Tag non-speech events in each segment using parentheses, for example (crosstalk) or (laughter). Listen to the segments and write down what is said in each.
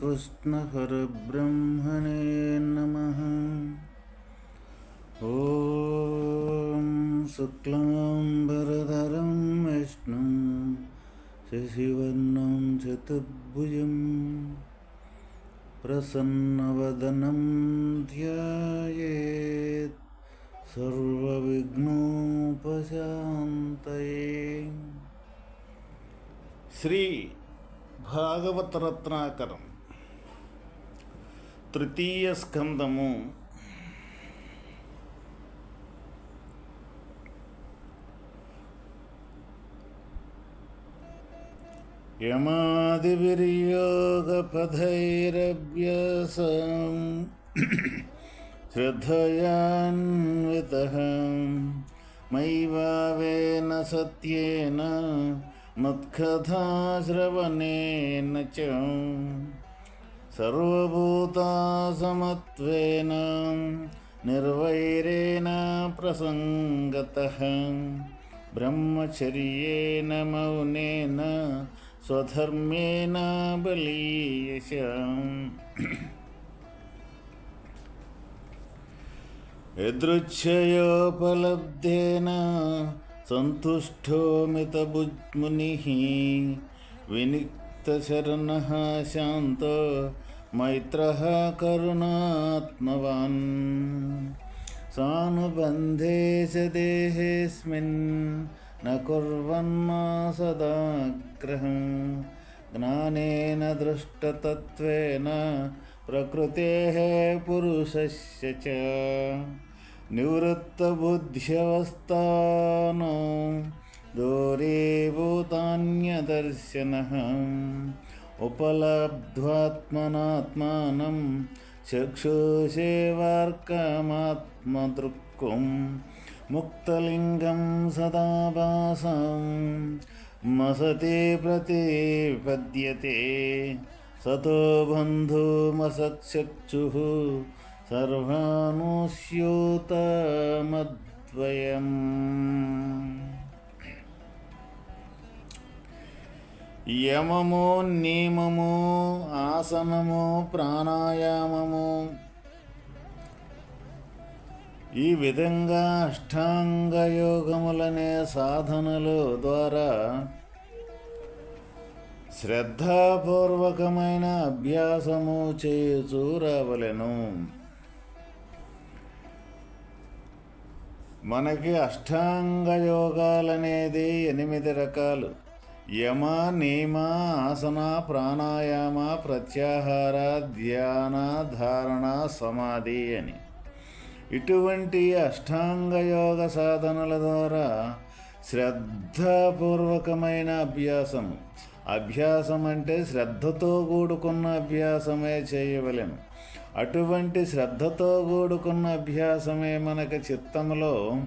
श्रीकृष्णहरब्रह्मणे नमः ॐ शुक्लाम्बरधरं विष्णुं शशिवर्णं चतुर्भुजं प्रसन्नवदनं ध्यायेत् सर्वविघ्नोपशान्तये శ్రీ భాగవతరత్నాకరం తృతీయ స్కందము యమాదివిర్యోగపథైరభ్యాసం (clears throat) శ్రద్ధయాన్వితः मैवावेन सत्येन मत्कथाश्रवणेन च सर्वभूतासमत्वेन निर्वैरेण प्रसङ्गतः ब्रह्मचर्येण मौनेन स्वधर्मेण बलीयश यदृच्छयोपलब्धेन सन्तुष्टो मितबुद्मुनिः विनिक्तशरणः शान्तो मैत्रः करुणात्मवान्। सानुबन्धे च देहेऽस्मिन् न कुर्वन्मा सदाग्रहं। ज्ञानेन दृष्टतत्त्वेन प्रकृतेः पुरुषस्य च। निवृत्तबुद्ध्यवस्थानो दूरीभूतान्यदर्शनः। उपलब्ध्वात्मनात्मानं चक्षुषेवार्कमात्मदृक्कुं मुक्तलिङ्गं सदा मसते प्रतिपद्यते। सतो बन्धुमसक्षक्षुः सर्वानुस्योतमद्वयम्। యమము నియమము ఆసనము ప్రాణాయామము. ఈ విధంగా అష్టాంగ యోగములనే సాధనలు ద్వారా శ్రద్ధాపూర్వకమైన అభ్యాసము చేయుచూ రావలెను. మనకి అష్టాంగ యోగాలనేది ఎనిమిది రకాలు. యమ నియమ ఆసన ప్రాణాయామ ప్రత్యాహార ధ్యాన ధారణ సమాధి అని. ఇటువంటి అష్టాంగ యోగ సాధనల ద్వారా శ్రద్ధపూర్వకమైన అభ్యాసం అభ్యాసం అంటే శ్రద్ధతో కూడుకున్న అభ్యాసమే చేయవలెను. అటువంటి శ్రద్ధతో కూడుకున్న అభ్యాసమే మనకు చిత్తంలో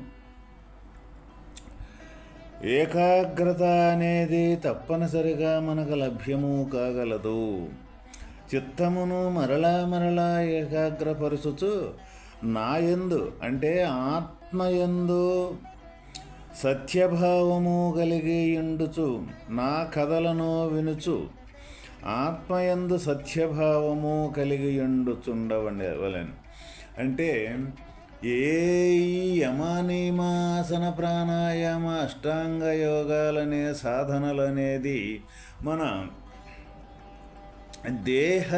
ఏకాగ్రత అనేది తప్పనిసరిగా మనకు లభ్యము కాగలదు. చిత్తమును మరలా మరలా ఏకాగ్రపరుచుచు నాయందు అంటే ఆత్మయందు సత్యభావము కలిగి ఉండుచు నా కథలను వినుచు ఆత్మయందు సత్యభావము కలిగి ఉండుచుండవలెను. అంటే ఏ యమనిమాసన ప్రాణాయామ అష్టాంగ యోగాలనే సాధనలు అనేది మన దేహ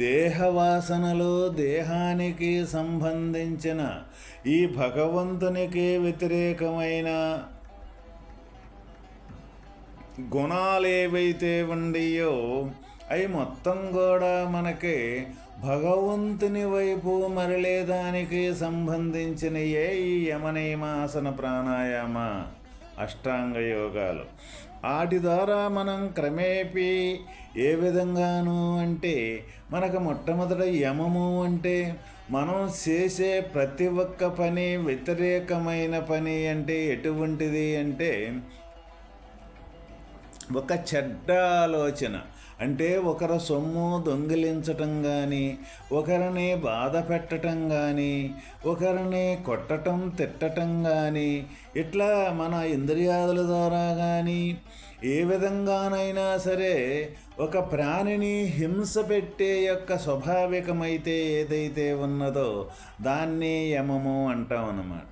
దేహవాసనలు దేహానికి సంబంధించిన ఈ భగవంతునికి వ్యతిరేకమైన గుణాలు ఏవైతే ఉండియో అవి మొత్తం కూడా మనకి భగవంతుని వైపు మరలేదానికి సంబంధించిన ఏ ఈ యమనైమాసన ప్రాణాయామ అష్టాంగ యోగాలు? వాటి ద్వారా మనం క్రమేపీ ఏ విధంగాను అంటే మనకు మొట్టమొదట యమము అంటే మనం చేసే ప్రతి ఒక్క పని వ్యతిరేకమైన పని అంటే ఎటువంటిది అంటే ఒక చెడ్డ ఆలోచన. అంటే ఒకరి సొమ్ము దొంగిలించటం కానీ ఒకరిని బాధ పెట్టటం కానీ ఒకరిని కొట్టటం తిట్టటం కానీ ఇట్లా మన ఇంద్రియాదుల ద్వారా కానీ ఏ విధంగానైనా సరే ఒక ప్రాణిని హింస పెట్టే యొక్క స్వాభావికమైతే ఏదైతే ఉన్నదో దాన్ని యమము అంటాం అన్నమాట.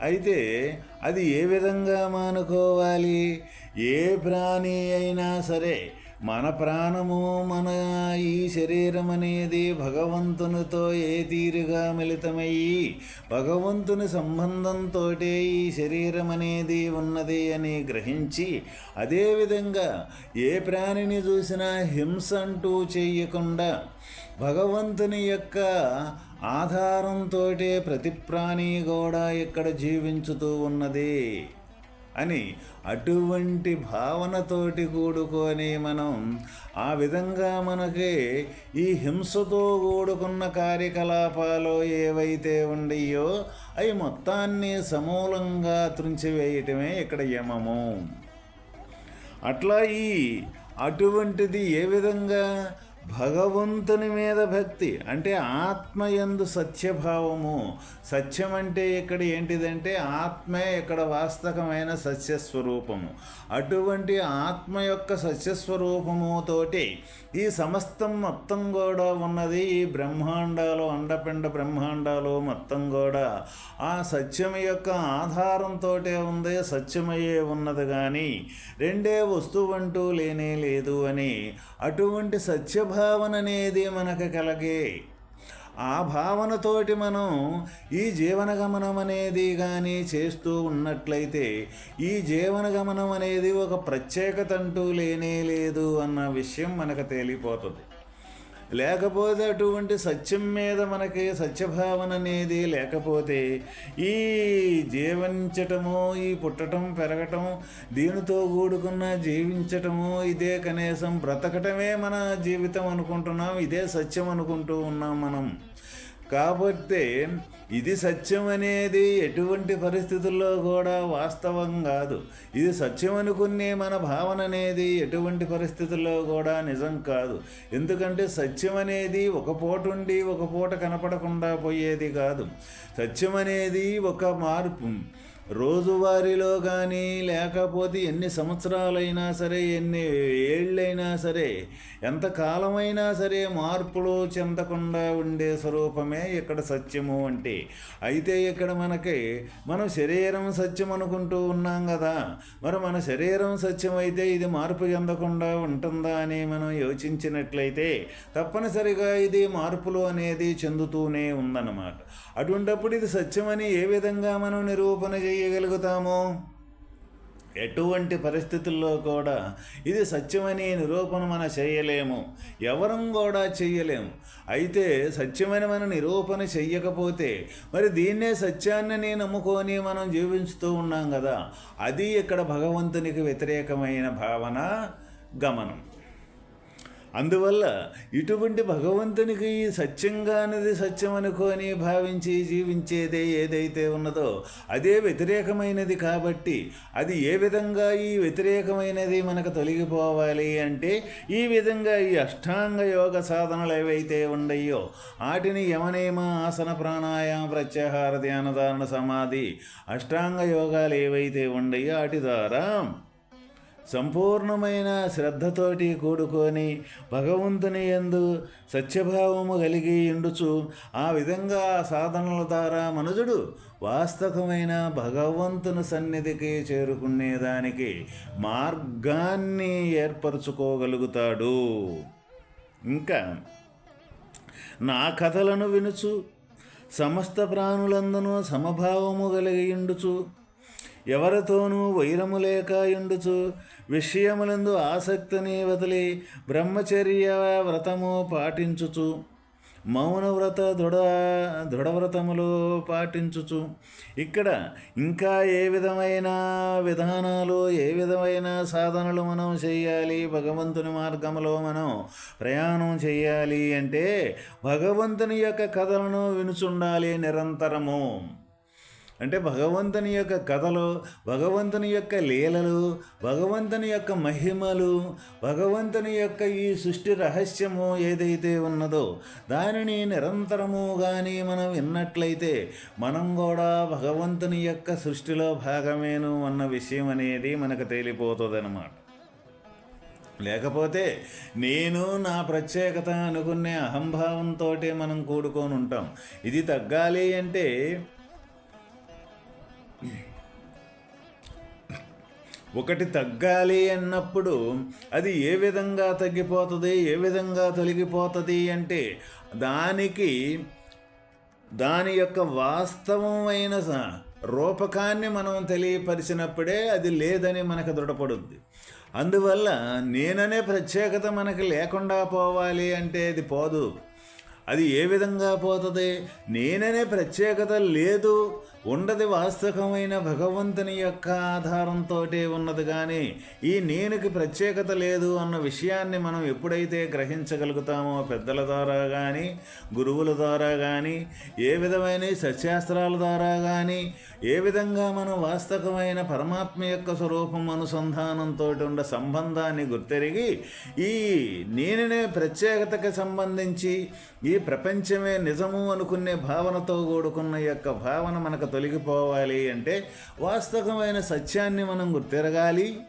అయితే అది ఏ విధంగా మానుకోవాలి? ఏ ప్రాణి అయినా సరే మన ప్రాణము మన ఈ శరీరం అనేది భగవంతునితో ఏ తీరుగా మిళితమయ్యి భగవంతుని సంబంధంతో ఈ శరీరం అనేది ఉన్నది అని గ్రహించి అదేవిధంగా ఏ ప్రాణిని చూసినా హింస అంటూ చేయకుండా భగవంతుని యొక్క ఆధారంతో ప్రతి ప్రాణి కూడా ఇక్కడ జీవించుతూ ఉన్నది. అని అటువంటి భావనతోటి కూడుకొని మనం ఆ విధంగా మనకి ఈ హింసతో కూడుకున్న కార్యకలాపాలు ఏవైతే ఉండయో అవి మొత్తాన్ని సమూలంగా త్రుంచివేయటమే ఇక్కడ యమము. అట్లా ఈ అటువంటిది ఏ విధంగా భగవంతుని మీద భక్తి అంటే ఆత్మయందు సత్యభావము. సత్యం అంటే ఇక్కడ ఏంటిదంటే ఆత్మే ఇక్కడ వాస్తవమైన సత్యస్వరూపము అటువంటి ఆత్మ యొక్క సత్యస్వరూపముతోటి ఈ సమస్తం మొత్తం కూడా ఉన్నది. ఈ బ్రహ్మాండాలు అండపిండ బ్రహ్మాండాలు మొత్తం కూడా ఆ సత్యం యొక్క ఆధారంతో ఉంది. సత్యమయ్యే ఉన్నది కానీ రెండే వస్తువు అంటూ లేనే లేదు అని అటువంటి భావన అనేది మనకు కలగే. ఆ భావనతోటి మనం ఈ జీవన గమనం అనేది కానీ చేస్తూ ఉన్నట్లయితే ఈ జీవన గమనం అనేది ఒక ప్రత్యేకత అంటూ లేనే లేదు అన్న విషయం మనకు తేలిపోతుంది. లేకపోతే అటువంటి సత్యం మీద మనకి సత్యభావన అనేది లేకపోతే ఈ జీవించటము ఈ పుట్టటం పెరగటం దీనితో కూడుకున్న జీవించటము ఇదే కనీసం బ్రతకటమే మన జీవితం అనుకుంటున్నాం ఇదే సత్యం అనుకుంటూ ఉన్నాం మనం. కాబట్టి ఇది సత్యం అనేది ఎటువంటి పరిస్థితుల్లో కూడా వాస్తవం కాదు. ఇది సత్యం అనుకునే మన భావన అనేది ఎటువంటి పరిస్థితుల్లో కూడా నిజం కాదు. ఎందుకంటే సత్యం అనేది ఒక పూట ఉండి ఒక పూట కనపడకుండా పోయేది కాదు. సత్యం అనేది ఒక మార్పు. రోజువారీలో కానీ లేకపోతే ఎన్ని సంవత్సరాలైనా సరే ఎన్ని ఏళ్ళైనా సరే ఎంత కాలమైనా సరే మార్పులు చెందకుండా ఉండే స్వరూపమే ఇక్కడ సత్యము అంటే. అయితే ఇక్కడ మనకి మనం శరీరం సత్యం అనుకుంటూ ఉన్నాం కదా. మరి మన శరీరం సత్యం అయితే ఇది మార్పు చెందకుండా ఉంటుందా అని మనం యోచించినట్లయితే తప్పనిసరిగా ఇది మార్పులు అనేది చెందుతూనే ఉందన్నమాట. అటువంటప్పుడు ఇది సత్యమని ఏ విధంగా మనం నిరూపణ చేయాలి చేయగలుగుతాము? ఎటువంటి పరిస్థితుల్లో కూడా ఇది సత్యమని నిరూపణ మనం చేయలేము. ఎవరం కూడా చెయ్యలేము అయితే సత్యమని మనం నిరూపణ చెయ్యకపోతే మరి దీన్నే సత్యాన్ని నమ్ముకొని మనం జీవించుతూ ఉన్నాం కదా. అది ఇక్కడ భగవంతునికి వ్యతిరేకమైన భావన గమనం. అందువల్ల ఇటువంటి భగవంతునికి సత్యంగానిది సత్యం అనుకొని భావించి జీవించేదే ఏదైతే ఉన్నదో అదే వ్యతిరేకమైనది కాబట్టి అది ఏ విధంగా ఈ వ్యతిరేకమైనది మనకు తొలగిపోవాలి అంటే ఈ విధంగా ఈ అష్టాంగ యోగ సాధనలు ఏవైతే ఉండయో వాటిని యమనేమ ఆసన ప్రాణాయామ ప్రత్యాహార ధ్యానధారణ సమాధి అష్టాంగ యోగాలు ఏవైతే ఉండయో వాటి ద్వారా సంపూర్ణమైన శ్రద్ధతోటి కూడుకొని భగవంతుని ఎందు సత్యభావము కలిగి ఉండుచు ఆ విధంగా సాధనల ద్వారా మనుజుడు వాస్తవమైన భగవంతుని సన్నిధికి చేరుకునేదానికి మార్గాన్ని ఏర్పరచుకోగలుగుతాడు. ఇంకా నా కథలను వినుచు సమస్త ప్రాణులందనూ సమభావము కలిగియుండుచు ఎవరితోనూ వైరము లేక ఉండుచు విషయములందు ఆసక్తిని వదిలి బ్రహ్మచర్య వ్రతము పాటించుచు. మౌనవ్రత దృఢ దృఢవ్రతములు పాటించుచు. ఇక్కడ ఇంకా ఏ విధమైన విధానాలు ఏ విధమైన సాధనలు మనం చేయాలి? భగవంతుని మార్గంలో మనం ప్రయాణం చేయాలి అంటే భగవంతుని యొక్క కథలను వినుచుండాలి నిరంతరము. అంటే భగవంతుని యొక్క కథలు భగవంతుని యొక్క లీలలు భగవంతుని యొక్క మహిమలు భగవంతుని యొక్క ఈ సృష్టి రహస్యము ఏదైతే ఉన్నదో దానిని నిరంతరము కానీ మనం విన్నట్లయితే మనం కూడా భగవంతుని యొక్క సృష్టిలో భాగమేను అన్న విషయం అనేది మనకు తేలిపోతుంది అన్నమాట లేకపోతే నేను నా ప్రత్యేకత అనుకునే అహంభావంతో మనం కూడుకొని ఉంటాం. ఇది తగ్గాలి అంటే ఒకటి తగ్గాలి అన్నప్పుడు అది ఏ విధంగా తగ్గిపోతుంది ఏ విధంగా తొలగిపోతుంది అంటే దానికి దాని యొక్క వాస్తవమైన స- రూపకాన్ని మనం తెలియపరిచినప్పుడే అది లేదని మనకు దృఢపడుద్ది. అందువల్ల నేననే ప్రత్యేకత మనకి లేకుండా పోవాలి అంటే అది పోదు. అది ఏ విధంగా పోతుంది? నేననే ప్రత్యేకత లేదు. ఉండదు వాస్తవమైన భగవంతుని యొక్క ఆధారంతో ఉన్నది కానీ ఈ నేనుకి ప్రత్యేకత లేదు అన్న విషయాన్ని మనం ఎప్పుడైతే గ్రహించగలుగుతామో పెద్దల ద్వారా కానీ గురువుల ద్వారా కానీ ఏ విధమైన సత్యాస్త్రాల ద్వారా కానీ ఏ విధంగా మనం వాస్తవమైన పరమాత్మ యొక్క స్వరూపం అనుసంధానంతో ఉన్న సంబంధాన్ని గుర్తెరిగి ఈ నేననే ప్రత్యేకతకి సంబంధించి ఈ ప్రపంచమే నిజము అనుకునే భావనతో కూడుకున్న యొక్క భావన మనకు తొలగిపోవాలి అంటే వాస్తవమైన సత్యాన్ని మనం గుర్తిరగాలి.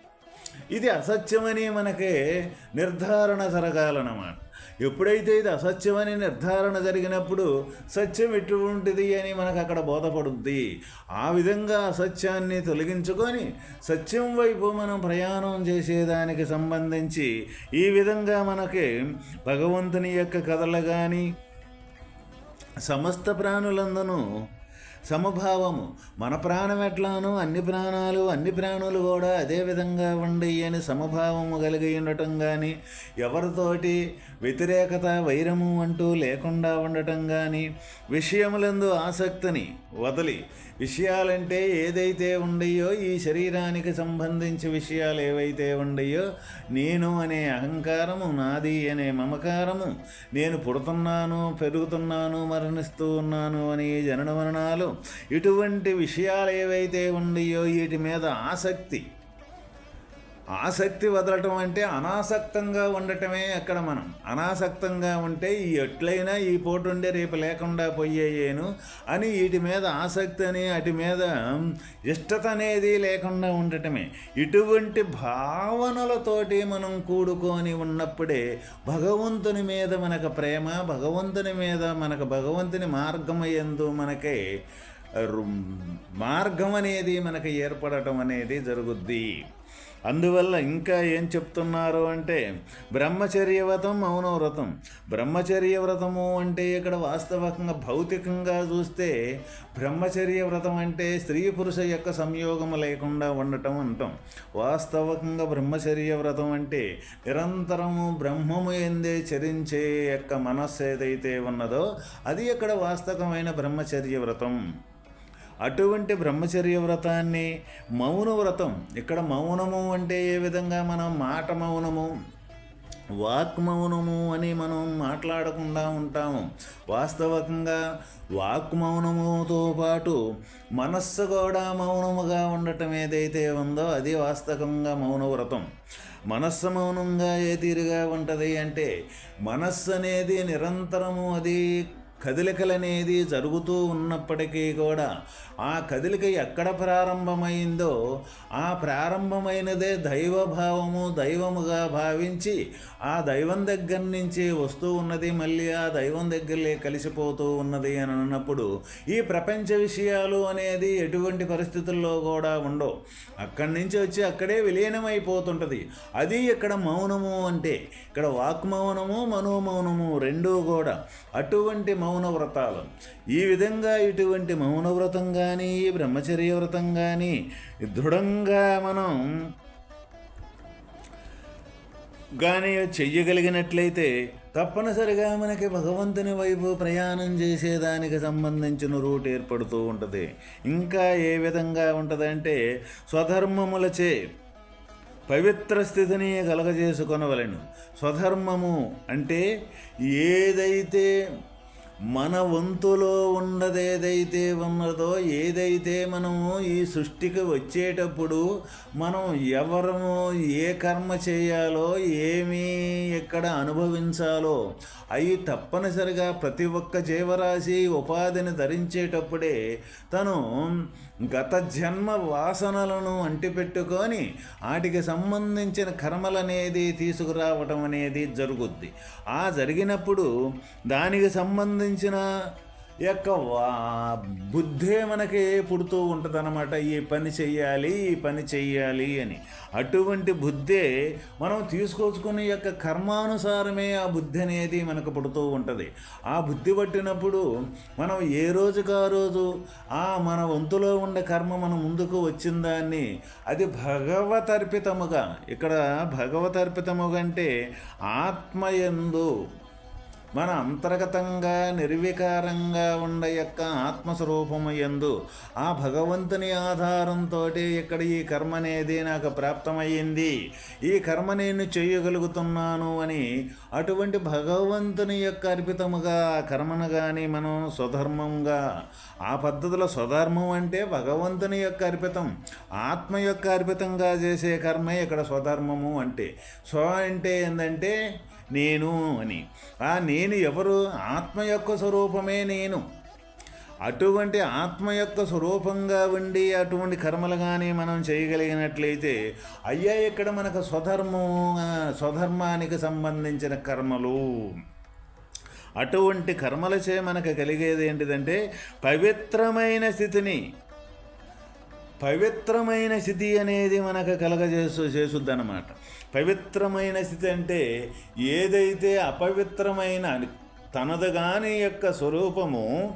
ఇది అసత్యమని మనకే నిర్ధారణ జరగాలన్నమాట. ఎప్పుడైతే ఇది అసత్యమని నిర్ధారణ జరిగినప్పుడు సత్యం ఎటువంటిది అని మనకు అక్కడ బోధపడుద్ది. ఆ విధంగా అసత్యాన్ని తొలగించుకొని సత్యం వైపు మనం ప్రయాణం చేసేదానికి సంబంధించి ఈ విధంగా మనకి భగవంతుని యొక్క కథలు కానీ సమస్త ప్రాణులందనూ సమభావము. మన ప్రాణం ఎట్లానో అన్ని ప్రాణాలు అన్ని ప్రాణులు కూడా అదే విధంగా ఉండి అని సమభావము కలిగి ఉండటం కానీ ఎవరితోటి వ్యతిరేకత వైరము అంటూ లేకుండా ఉండటం కానీ విషయములందు ఆసక్తిని వదిలి విషయాలంటే ఏదైతే ఉండయో ఈ శరీరానికి సంబంధించి విషయాలు ఏవైతే ఉండయో నేను అనే అహంకారము నాది అనే మమకారము నేను పుడుతున్నాను పెరుగుతున్నాను మరణిస్తూ ఉన్నాను అనే జనన మరణాలు ఇటువంటి విషయాలు ఏవైతే ఉండయో వీటి మీద ఆసక్తి ఆసక్తి వదలటం అంటే అనాసక్తంగా ఉండటమే అక్కడ మనం. అనాసక్తంగా ఉంటే ఈ ఎట్లయినా ఈ పోటు ఉండే రేపు లేకుండా పోయేయేను అని వీటి మీద ఆసక్తి అని వాటి మీద ఇష్టత అనేది లేకుండా ఉండటమే. ఇటువంటి భావనలతోటి మనం కూడుకొని ఉన్నప్పుడే భగవంతుని మీద మనకు ప్రేమ భగవంతుని మీద మనకు భగవంతుని మార్గం ఎందు మనకి రు- మార్గం అనేది మనకి ఏర్పడటం అనేది జరుగుద్ది. అందువల్ల ఇంకా ఏం చెప్తున్నారు అంటే బ్రహ్మచర్య వ్రతం మౌన వ్రతం? బ్రహ్మచర్య వ్రతము అంటే ఇక్కడ వాస్తవకంగా భౌతికంగా చూస్తే బ్రహ్మచర్య వ్రతం అంటే స్త్రీ పురుష యొక్క సంయోగము లేకుండా ఉండటం అంటాం. వాస్తవకంగా బ్రహ్మచర్య వ్రతం అంటే నిరంతరము బ్రహ్మము ఎందే చరించే యొక్క మనస్సు ఏదైతే ఉన్నదో అది ఇక్కడ వాస్తవమైన బ్రహ్మచర్య వ్రతం అటువంటి బ్రహ్మచర్య వ్రతాన్ని మౌన వ్రతం. ఇక్కడ మౌనము అంటే ఏ విధంగా మనం మాట మౌనము వాక్ మౌనము అని మనం మాట్లాడకుండా ఉంటాము. వాస్తవకంగా వాక్ మౌనముతో పాటు మనస్సు కూడా మౌనముగా ఉండటం ఏదైతే ఉందో అది వాస్తవంగా మౌన వ్రతం. మనస్సు మౌనంగా ఏ తీరుగా ఉంటుంది అంటే మనస్సు అనేది నిరంతరము అది కదలికలనేది జరుగుతూ ఉన్నప్పటికీ కూడా ఆ కదలిక ఎక్కడ ప్రారంభమైందో ఆ ప్రారంభమైనదే దైవభావము దైవముగా భావించి ఆ దైవం దగ్గర నుంచి వస్తూ ఉన్నది మళ్ళీ ఆ దైవం దగ్గరలే కలిసిపోతూ ఉన్నది అని అన్నప్పుడు ఈ ప్రపంచ విషయాలు అనేది ఎటువంటి పరిస్థితుల్లో కూడా ఉండవు. అక్కడి నుంచి వచ్చి అక్కడే విలీనమైపోతుంటుంది. అది ఇక్కడ మౌనము అంటే ఇక్కడ వాక్ మౌనము మనోమౌనము రెండూ కూడా అటువంటి మౌన వ్రతాలు ఈ విధంగా ఇటువంటి మౌన వ్రతం కానీ బ్రహ్మచర్య వ్రతం కానీ దృఢంగా మనం కానీ చెయ్యగలిగినట్లయితే తప్పనిసరిగా మనకి భగవంతుని వైపు ప్రయాణం చేసేదానికి సంబంధించిన రూట్ ఏర్పడుతూ ఉంటుంది. ఇంకా ఏ విధంగా ఉంటుందంటే స్వధర్మములచే పవిత్ర స్థితిని కలగజేసుకొనవలెను. స్వధర్మము అంటే ఏదైతే మన వంతులో ఉన్నదేదైతే ఉన్నదో ఏదైతే మనము ఈ సృష్టికి వచ్చేటప్పుడు మనం ఎవరము ఏ కర్మ చేయాలో ఏమి ఎక్కడ అనుభవించాలో అవి తప్పనిసరిగా ప్రతి ఒక్క జీవరాశి ఉపాధిని ధరించేటప్పుడే తను గత జన్మ వాసనలను అంటిపెట్టుకొని వాటికి సంబంధించిన కర్మలనేది తీసుకురావటం అనేది జరుగుద్ది. ఆ జరిగినప్పుడు దానికి సంబంధించిన యొక్క బుద్ధే మనకి పుడుతూ ఉంటుంది అనమాట ఈ పని చెయ్యాలి ఈ పని చెయ్యాలి అని. అటువంటి బుద్ధే మనం తీసుకొచ్చుకునే యొక్క కర్మానుసారమే ఆ బుద్ధి అనేది మనకు పుడుతూ ఉంటుంది. ఆ బుద్ధి పట్టినప్పుడు మనం ఏ రోజుకు ఆ రోజు ఆ మన వంతులో ఉండే కర్మ మన ముందుకు వచ్చిన దాన్ని అది భగవతర్పితముగా ఇక్కడ భగవతర్పితముగా అంటే ఆత్మయందు మన అంతర్గతంగా నిర్వికారంగా ఉండ యొక్క ఆత్మస్వరూపము యందు ఆ భగవంతుని ఆధారంతో ఇక్కడ ఈ కర్మ అనేది నాకు ప్రాప్తమయ్యింది. ఈ కర్మ నేను చేయగలుగుతున్నాను అని అటువంటి భగవంతుని యొక్క అర్పితముగా కర్మను కానీ మనం స్వధర్మంగా ఆ పద్ధతిలో స్వధర్మం అంటే భగవంతుని యొక్క అర్పితం ఆత్మ యొక్క అర్పితంగా చేసే కర్మే ఇక్కడ స్వధర్మము అంటే. స్వ అంటే ఏంటంటే నేను అని. ఆ నేను ఎవరు? ఆత్మ యొక్క స్వరూపమే నేను. అటువంటి ఆత్మ యొక్క స్వరూపంగా ఉండి అటువంటి కర్మలు కానీ మనం చేయగలిగినట్లయితే అయ్యా ఇక్కడ మనకు స్వధర్మం స్వధర్మానికి సంబంధించిన కర్మలు. అటువంటి కర్మలచే మనకు కలిగేది ఏంటిదంటే పవిత్రమైన స్థితిని. పవిత్రమైన స్థితి అనేది మనకు కలగజేసు చేసుద్ది పవిత్రమైన స్థితి అంటే ఏదైతే అపవిత్రమైన తనదుగాని యొక్క స్వరూపము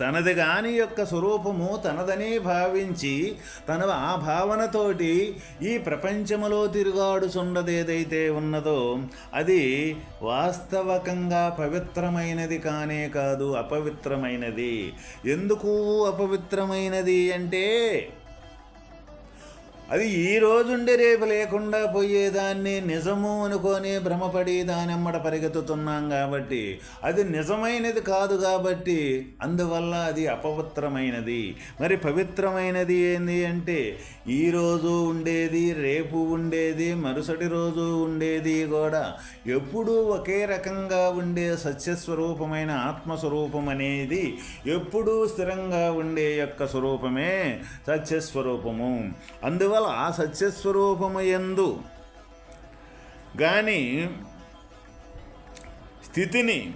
తనది కాని యొక్క స్వరూపము తనదని భావించి తన ఆ భావనతోటి ఈ ప్రపంచములో తిరుగాడుచున్నదేదైతే ఉన్నదో అది వాస్తవకంగా పవిత్రమైనది కానే కాదు అపవిత్రమైనది. ఎందుకు అపవిత్రమైనది అంటే అది ఈ రోజుండి రేపు లేకుండా పోయేదాన్ని నిజము అనుకొని భ్రమపడి దానెమ్మడ పరిగెత్తుతున్నాం కాబట్టి అది నిజమైనది కాదు కాబట్టి అందువల్ల అది అపవిత్రమైనది. మరి పవిత్రమైనది ఏంది అంటే ఈ రోజు ఉండేది రేపు ఉండేది మరుసటి రోజు ఉండేది కూడా ఎప్పుడూ ఒకే రకంగా ఉండే సత్యస్వరూపమైన ఆత్మస్వరూపం అనేది ఎప్పుడూ స్థిరంగా ఉండే యొక్క స్వరూపమే సత్యస్వరూపము. అందువల్ల ఆ సత్యస్వరూపమయందు కానీ స్థితిని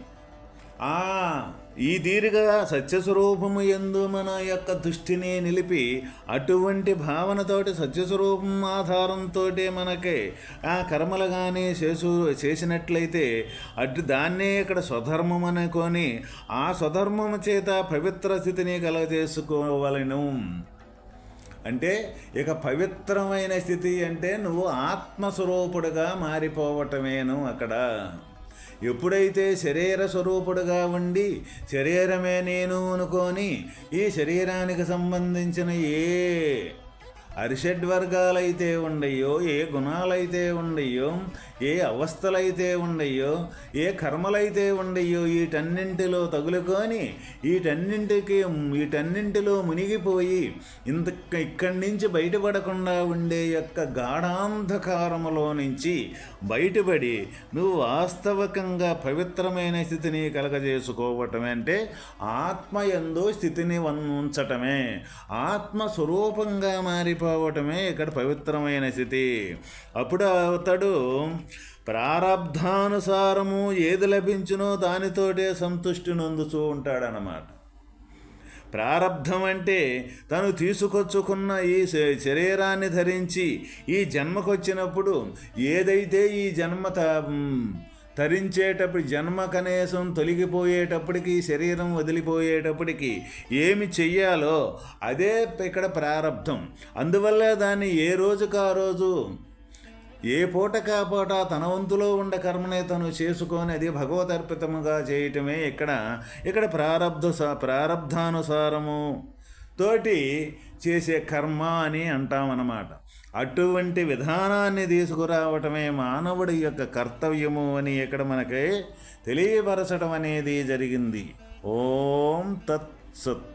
ఆ ఈ దీర్ఘ సత్యస్వరూపము ఎందు మన యొక్క దృష్టిని నిలిపి అటువంటి భావనతోటి సత్యస్వరూపం ఆధారంతో మనకి ఆ కర్మలు కానీ చేసు చేసినట్లయితే అటు దాన్నే ఇక్కడ స్వధర్మం అనుకొని ఆ స్వధర్మము చేత పవిత్ర స్థితిని కలగజేసుకోవలను. అంటే ఇక పవిత్రమైన స్థితి అంటే నువ్వు ఆత్మస్వరూపుడుగా మారిపోవటమేను అక్కడ. ఎప్పుడైతే శరీర స్వరూపుడుగా ఉండి శరీరమే నేను అనుకొని ఈ శరీరానికి సంబంధించిన ఏ అరిషడ్ వర్గాలైతే ఉండయో ఏ గుణాలైతే ఉండయో ఏ అవస్థలైతే ఉండయో ఏ కర్మలైతే ఉండయో వీటన్నింటిలో తగులుకొని వీటన్నింటికి వీటన్నింటిలో మునిగిపోయి ఇంత ఇక్కడి నుంచి బయటపడకుండా ఉండే యొక్క గాఢాంధకారములో నుంచి బయటపడి నువ్వు వాస్తవకంగా పవిత్రమైన స్థితిని కలగజేసుకోవటమే అంటే ఆత్మయందు స్థితిని ఉంచటమే ఆత్మ స్వరూపంగా పోవటమే ఇక్కడ పవిత్రమైన స్థితి. అప్పుడు అతడు ప్రారంధానుసారము ఏది లభించినో దానితోటే సంతృష్టి నొందుతూ ఉంటాడనమాట ప్రారబ్ధం అంటే తను తీసుకొచ్చుకున్న ఈ శ- శరీరాన్ని ధరించి ఈ జన్మకొచ్చినప్పుడు ఏదైతే ఈ జన్మ త తరించేటప్పుడు జన్మ కనీసం తొలగిపోయేటప్పటికి శరీరం వదిలిపోయేటప్పటికి ఏమి చెయ్యాలో అదే ఇక్కడ ప్రారబ్ధం అందువల్ల దాన్ని ఏ రోజుకు ఆ రోజు ఏ పూట కాపూట తన వంతులో ఉండ కర్మనే తను చేసుకొని అది భగవతర్పితముగా చేయటమే ఇక్కడ ఇక్కడ ప్రారంధ స- ప్రారబ్ధానుసారము తోటి చేసే కర్మ అని అంటామన్నమాట. అటువంటి విధానాన్ని తీసుకురావటమే మానవుడి యొక్క కర్తవ్యము అని ఇక్కడ మనకి తెలియపరచడం అనేది జరిగింది. ఓం తత్సత్